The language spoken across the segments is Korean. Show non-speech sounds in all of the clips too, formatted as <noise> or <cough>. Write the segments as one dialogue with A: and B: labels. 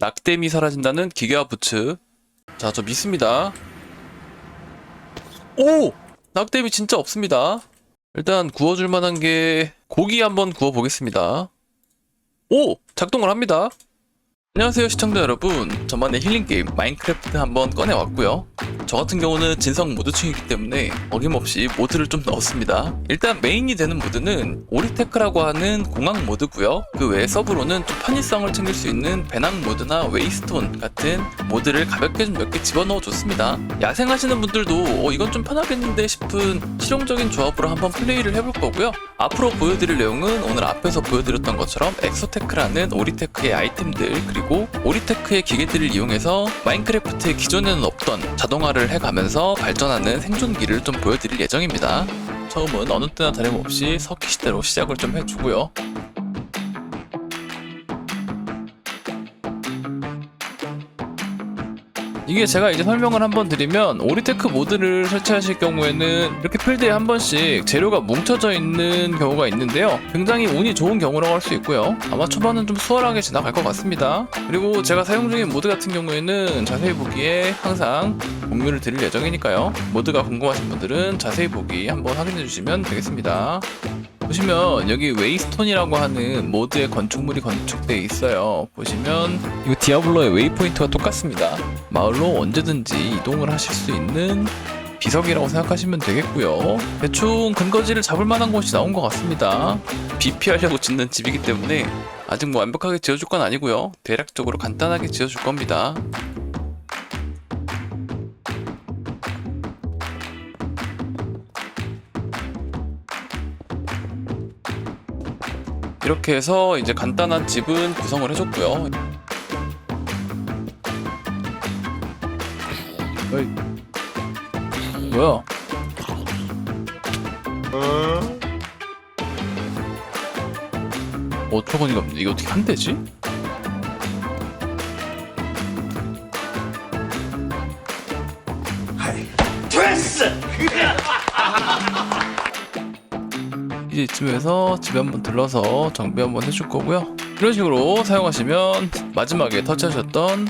A: 낙뎀이 사라진다는 기계화 부츠. 자, 저 믿습니다. 오! 낙뎀이 진짜 없습니다. 일단 구워줄 만한 게 고기 한번 구워 보겠습니다. 오! 작동을 합니다. 안녕하세요 시청자 여러분. 저만의 힐링 게임 마인크래프트 한번 꺼내왔고요. 저 같은 경우는 진성 모드층이기 때문에 어김없이 모드를 좀 넣었습니다. 일단 메인이 되는 모드는 오리테크라고 하는 공항 모드고요. 그외 서브로는 좀 편의성을 챙길 수 있는 배낭 모드나 웨이스톤 같은 모드를 가볍게 좀 몇 개 집어넣어 줬습니다. 야생하시는 분들도 어, 이건 좀 편하겠는데 싶은 실용적인 조합으로 한번 플레이를 해볼 거고요. 앞으로 보여드릴 내용은 오늘 앞에서 보여드렸던 것처럼 엑소테크라는 오리테크의 아이템들 그리고 오리테크의 기계들을 이용해서 마인크래프트의 기존에는 없던 자동화를 해가면서 발전하는 생존기를 좀 보여드릴 예정입니다. 처음은 어느 때나 다름없이 서킷 시대로 시작을 좀 해주고요. 이게 제가 이제 설명을 한번 드리면 오리테크 모드를 설치하실 경우에는 이렇게 필드에 한 번씩 재료가 뭉쳐져 있는 경우가 있는데요. 굉장히 운이 좋은 경우라고 할 수 있고요. 아마 초반은 좀 수월하게 지나갈 것 같습니다. 그리고 제가 사용 중인 모드 같은 경우에는 자세히 보기에 항상 공유를 드릴 예정이니까요. 모드가 궁금하신 분들은 자세히 보기 한번 확인해 주시면 되겠습니다. 보시면 여기 웨이스톤이라고 하는 모드의 건축물이 건축되어 있어요. 보시면 이거 디아블로의 웨이포인트와 똑같습니다. 마을로 언제든지 이동을 하실 수 있는 비석이라고 생각하시면 되겠고요. 대충 근거지를 잡을 만한 곳이 나온 것 같습니다. 비피하려고 짓는 집이기 때문에 아직 뭐 완벽하게 지어줄 건 아니고요. 대략적으로 간단하게 지어줄 겁니다. 이렇게 해서 이제 간단한 집은 구성을 해줬고요. 어이. 뭐야? 어처구니가 없네. 이게 어떻게 한 대지? 이 제 이쯤에서 집에 한번 들러서 정비 한번 해줄 거고요. 이런 식으로 사용하시면 마지막에 터치하셨던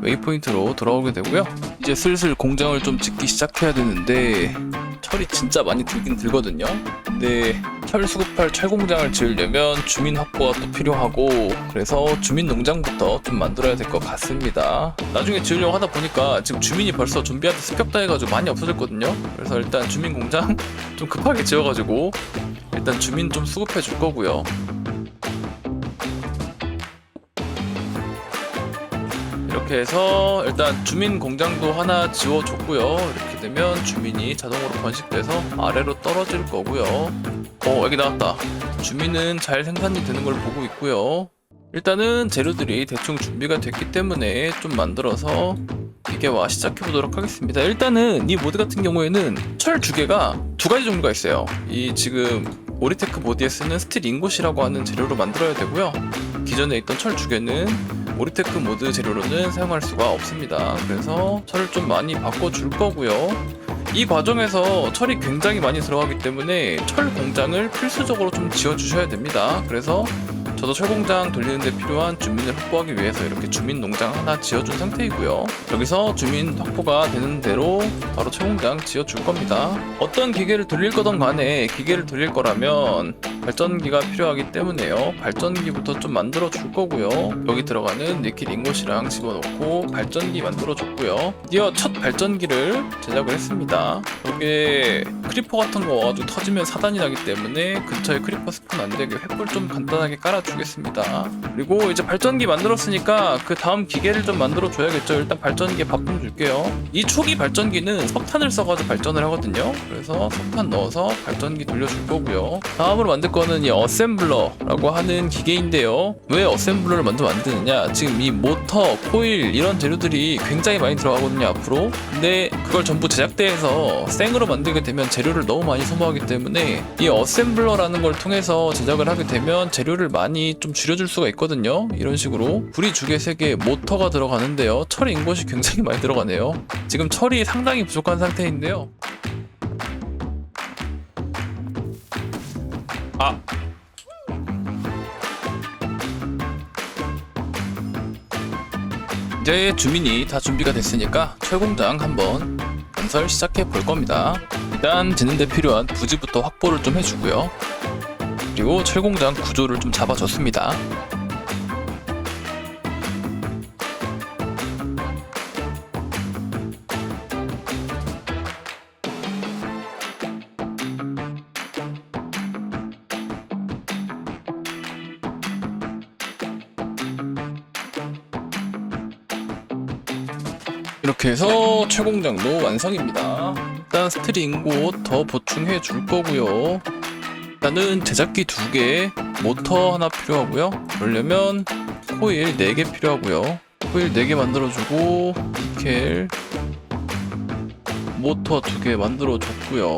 A: 웨이포인트로 돌아오게 되고요. 이제 슬슬 공장을 좀 짓기 시작해야 되는데 철이 진짜 많이 들긴 들거든요. 근데 철 수급할 철 공장을 지으려면 주민 확보가 또 필요하고 그래서 주민 농장부터 좀 만들어야 될 것 같습니다. 나중에 지으려고 하다 보니까 지금 주민이 벌써 좀비한테 습격 당해가지고 많이 없어졌거든요. 그래서 일단 주민 공장 <laughs> 좀 급하게 지어가지고 일단 주민 좀 수급해 줄 거고요. 이렇게 해서 일단 주민 공장도 하나 지워줬고요. 이렇게 되면 주민이 자동으로 번식돼서 아래로 떨어질 거고요. 어 여기 나왔다. 주민은 잘 생산이 되는 걸 보고 있고요. 일단은 재료들이 대충 준비가 됐기 때문에 좀 만들어서 기계화 시작해 보도록 하겠습니다. 일단은 이 모드 같은 경우에는 철두 개가 두 가지 종류가 있어요. 이 지금 오리테크 모드에 쓰는 스틸 인곳이라고 하는 재료로 만들어야 되고요. 기존에 있던 철두 개는 오리테크 모드 재료로는 사용할 수가 없습니다. 그래서 철을 좀 많이 바꿔줄 거고요. 이 과정에서 철이 굉장히 많이 들어가기 때문에 철 공장을 필수적으로 좀 지어주셔야 됩니다. 그래서 저도 철공장 돌리는데 필요한 주민을 확보하기 위해서 이렇게 주민 농장 하나 지어준 상태이고요. 여기서 주민 확보가 되는 대로 바로 철공장 지어줄 겁니다. 어떤 기계를 돌릴 거든 간에 기계를 돌릴 거라면 발전기가 필요하기 때문에요. 발전기부터 좀 만들어 줄 거고요. 여기 들어가는 니켈 인곳이랑 집어넣고 발전기 만들어 줬고요. 드디어 첫 발전기를 제작을 했습니다. 여기에 크리퍼 같은 거 와가지고 터지면 사단이 나기 때문에 근처에 크리퍼 스폰 안 되게 횃불 좀 간단하게 깔아주 겠습니다. 그리고 이제 발전기 만들었으니까 그 다음 기계를 좀 만들어 줘야겠죠. 일단 발전기에 밥 좀 줄게요. 이 초기 발전기는 석탄을 써가지고 발전을 하거든요. 그래서 석탄 넣어서 발전기 돌려줄 거고요. 다음으로 만들 거는 이 어셈블러라고 하는 기계인데요. 왜 어셈블러를 먼저 만드느냐? 지금 이 모터, 코일 이런 재료들이 굉장히 많이 들어가거든요 앞으로. 근데 그걸 전부 제작대에서 생으로 만들게 되면 재료를 너무 많이 소모하기 때문에 이 어셈블러라는 걸 통해서 제작을 하게 되면 재료를 많이 좀 줄여줄 수가 있거든요. 이런 식으로 불이 두개 세개 모터가 들어가는데요. 철 인곳이 굉장히 많이 들어가네요. 지금 철이 상당히 부족한 상태인데요. 아 이제 주민이 다 준비가 됐으니까 철공장 한번 건설 시작해 볼 겁니다. 일단 짓는데 필요한 부지부터 확보를 좀 해주고요. 그리고 철공장 구조를 좀 잡아줬습니다. 이렇게 해서 철공장도 완성입니다. 일단 스트링 곳더 보충해 줄 거고요. 일단은 제작기 두 개, 모터 하나 필요하고요. 그러려면 코일 4개 필요하고요. 코일 4개 만들어주고 니켈 모터 두 개 만들어줬고요.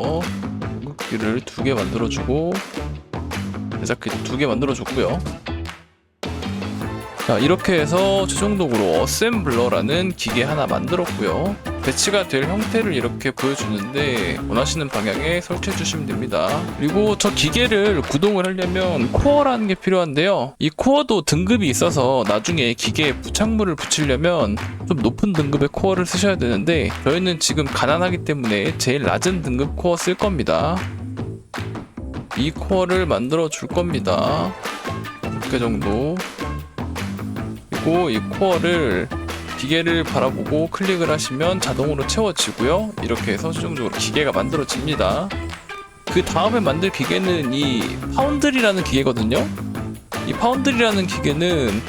A: 공급기를 두 개 만들어주고 제작기 두 개 만들어줬고요. 자 이렇게 해서 최종적으로 어셈블러라는 기계 하나 만들었고요 배치가 될 형태를 이렇게 보여주는데 원하시는 방향에 설치해 주시면 됩니다. 그리고 저 기계를 구동을 하려면 코어라는 게 필요한데요. 이 코어도 등급이 있어서 나중에 기계에 부착물을 붙이려면 좀 높은 등급의 코어를 쓰셔야 되는데 저희는 지금 가난하기 때문에 제일 낮은 등급 코어 쓸 겁니다. 이 코어를 만들어 줄 겁니다. 6개 정도. 그리고 이 코어를 기계를 바라보고 클릭을 하시면 자동으로 채워지고요. 이렇게 해서 최종적으로 기계가 만들어집니다. 그 다음에 만들 기계는 이 파운드리라는 기계거든요. 이 파운드리라는 기계는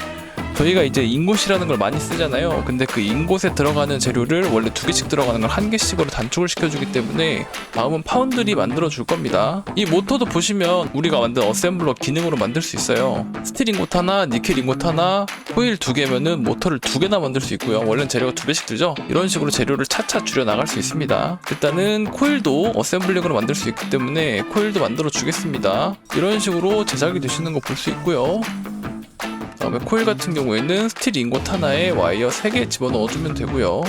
A: 저희가 이제 인곳이라는 걸 많이 쓰잖아요. 근데 그 인곳에 들어가는 재료를 원래 두 개씩 들어가는 걸 한 개씩으로 단축을 시켜주기 때문에 다음은 파운드리 만들어 줄 겁니다. 이 모터도 보시면 우리가 만든 어셈블러 기능으로 만들 수 있어요. 스틸 인곳 하나, 니켈 인곳 하나, 코일 두 개면은 모터를 두 개나 만들 수 있고요. 원래는 재료가 두 배씩 들죠? 이런 식으로 재료를 차차 줄여 나갈 수 있습니다. 일단은 코일도 어셈블링으로 만들 수 있기 때문에 코일도 만들어 주겠습니다. 이런 식으로 제작이 되시는 거 볼 수 있고요. 다음에 코일 같은 경우에는 스틸 인곳 하나에 와이어 3개 집어넣어주면 되고요.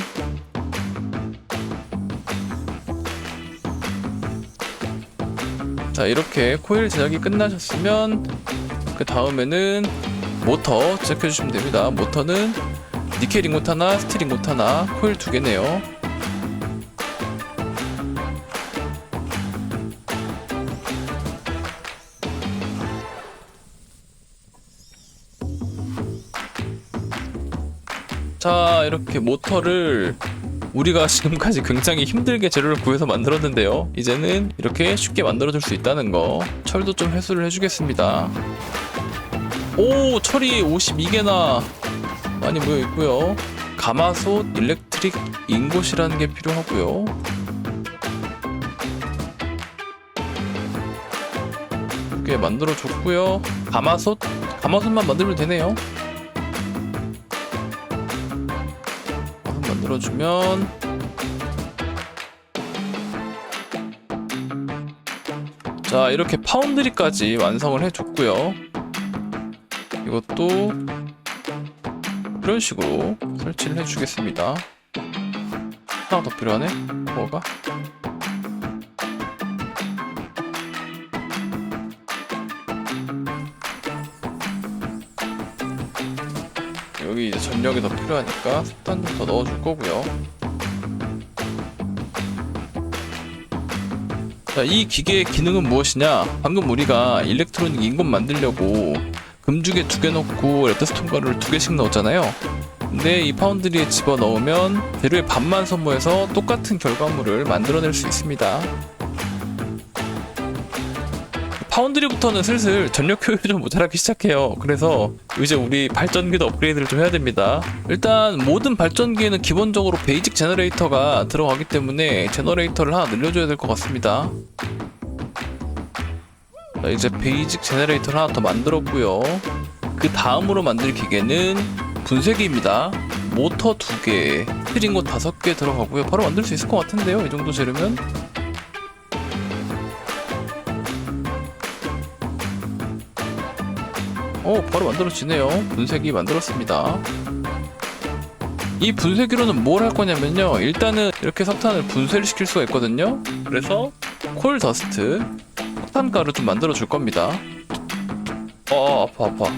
A: 자 이렇게 코일 제작이 끝나셨으면 그 다음에는 모터 제작해주시면 됩니다. 모터는 니켈 인곳 하나, 스틸 인곳 하나, 코일 두 개네요. 자 이렇게 모터를 우리가 <laughs> 지금까지 굉장히 힘들게 재료를 구해서 만들었는데요. 이제는 이렇게 쉽게 만들어줄 수 있다는 거 철도 좀 회수를 해주겠습니다. 오 철이 52개나 많이 모여 있고요. 가마솥 일렉트릭 인곳이라는 게 필요하고요. 이렇게 만들어 줬고요. 가마솥? 가마솥만 만들면 되네요 들어주면 자 이렇게 파운드리까지 완성을 해줬고요. 이것도 이런 식으로 설치를 해주겠습니다. 하나 더 필요하네? 뭐가 여기 이제 전력이 더 필요하니까 석탄 좀더 넣어줄 거고요. 자, 이 기계의 기능은 무엇이냐? 방금 우리가 일렉트로닉 인건 만들려고 금주개 두 개 넣고 레드스톤 가루를 두 개씩 넣었잖아요. 근데 이 파운드리에 집어 넣으면 재료의 반만 소모해서 똑같은 결과물을 만들어낼 수 있습니다. 파운드리부터는 슬슬 전력 효율이 좀 모자라기 시작해요. 그래서 이제 우리 발전기도 업그레이드를 좀 해야 됩니다. 일단 모든 발전기에는 기본적으로 베이직 제너레이터가 들어가기 때문에 제너레이터를 하나 늘려줘야 될 것 같습니다. 자, 이제 베이직 제너레이터를 하나 더 만들었고요. 그 다음으로 만들 기계는 분쇄기입니다. 모터 두 개, 스트링고 다섯 개 들어가고요. 바로 만들 수 있을 것 같은데요. 이 정도 재료면. 어 바로 만들어지네요. 분쇄기 만들었습니다. 이 분쇄기로는 뭘 할 거냐면요. 일단은 이렇게 석탄을 분쇄를 시킬 수가 있거든요. 그래서 콜 더스트 석탄 가루 좀 만들어 줄 겁니다. 어 아파 아파.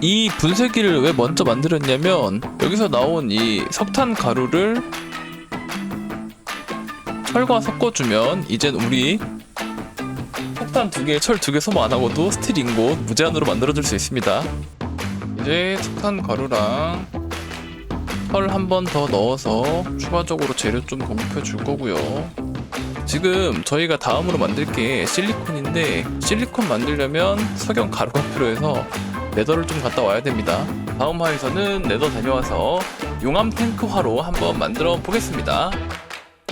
A: 이 분쇄기를 왜 먼저 만들었냐면 여기서 나온 이 석탄 가루를 철과 섞어주면 이젠 우리 석탄 두 개, 철 두 개 소모 안 하고도 스틸 인고 무제한으로 만들어줄 수 있습니다. 이제 석탄 가루랑 철 한 번 더 넣어서 추가적으로 재료 좀 공급해 줄 거고요. 지금 저희가 다음으로 만들 게 실리콘인데 실리콘 만들려면 석영 가루가 필요해서 네더를 좀 갔다 와야 됩니다. 다음 화에서는 네더 다녀와서 용암 탱크화로 한번 만들어 보겠습니다.